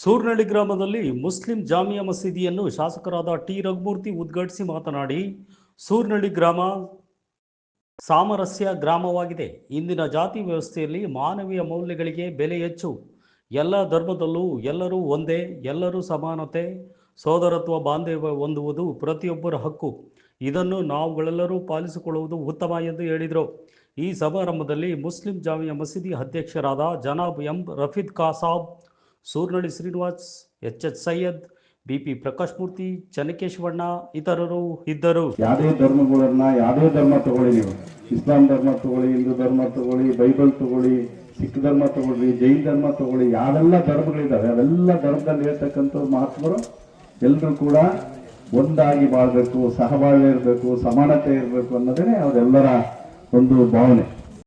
ಸೂರ್ನಳ್ಳಿ ಗ್ರಾಮದಲ್ಲಿ ಮುಸ್ಲಿಂ ಜಾಮಿಯಾ ಮಸೀದಿಯನ್ನು ಶಾಸಕರಾದ ಟಿ. ರಘುಮೂರ್ತಿ ಉದ್ಘಾಟಿಸಿ ಮಾತನಾಡಿ, ಸೂರ್ನಳ್ಳಿ ಗ್ರಾಮ ಸಾಮರಸ್ಯ ಗ್ರಾಮವಾಗಿದೆ. ಇಂದಿನ ಜಾತಿ ವ್ಯವಸ್ಥೆಯಲ್ಲಿ ಮಾನವೀಯ ಮೌಲ್ಯಗಳಿಗೆ ಬೆಲೆ ಹೆಚ್ಚು. ಎಲ್ಲ ಧರ್ಮದಲ್ಲೂ ಎಲ್ಲರೂ ಒಂದೇ, ಎಲ್ಲರೂ ಸಮಾನತೆ, ಸೋದರತ್ವ, ಬಾಂಧವ್ಯ ಹೊಂದುವುದು ಪ್ರತಿಯೊಬ್ಬರ ಹಕ್ಕು. ಇದನ್ನು ನಾವುಗಳೆಲ್ಲರೂ ಪಾಲಿಸಿಕೊಳ್ಳುವುದು ಉತ್ತಮ ಎಂದು ಹೇಳಿದರು. ಈ ಸಮಾರಂಭದಲ್ಲಿ ಮುಸ್ಲಿಂ ಜಾಮಿಯಾ ಮಸೀದಿ ಅಧ್ಯಕ್ಷರಾದ ಜನಾಬ್ M Rafeed Khasab Surnalli Srinivas, H H Syed BP Prakash Murthy Channakeshavanna ಇತರರು ಇದ್ದರು. ಯಾವುದೇ ಧರ್ಮಗಳನ್ನ, ಯಾವುದೇ ಧರ್ಮ ತಗೊಳ್ಳಿ ನೀವು. ಇಸ್ಲಾಂ ಧರ್ಮ ತಗೊಳ್ಳಿ, ಹಿಂದೂ ಧರ್ಮ ತಗೊಳ್ಳಿ, ಬೈಬಲ್ ತಗೊಳ್ಳಿ, ಸಿಖ್ ಧರ್ಮ ತಗೊಳ್ಳಿ, ಜೈನ್ ಧರ್ಮ ತಗೊಳ್ಳಿ, ಯಾವೆಲ್ಲ ಧರ್ಮಗಳಿದ್ದಾವೆ ಅವೆಲ್ಲ ಧರ್ಮದಲ್ಲಿ ಇರತಕ್ಕಂಥ ಮಹಾತ್ಮರು ಎಲ್ಲರೂ ಕೂಡ ಒಂದಾಗಿ ಬಾಳ್ಬೇಕು, ಸಹಬಾಳ್ವೆ ಇರಬೇಕು, ಸಮಾನತೆ ಇರಬೇಕು ಅನ್ನೋದೇ ಅವರೆಲ್ಲರ ಒಂದು ಭಾವನೆ.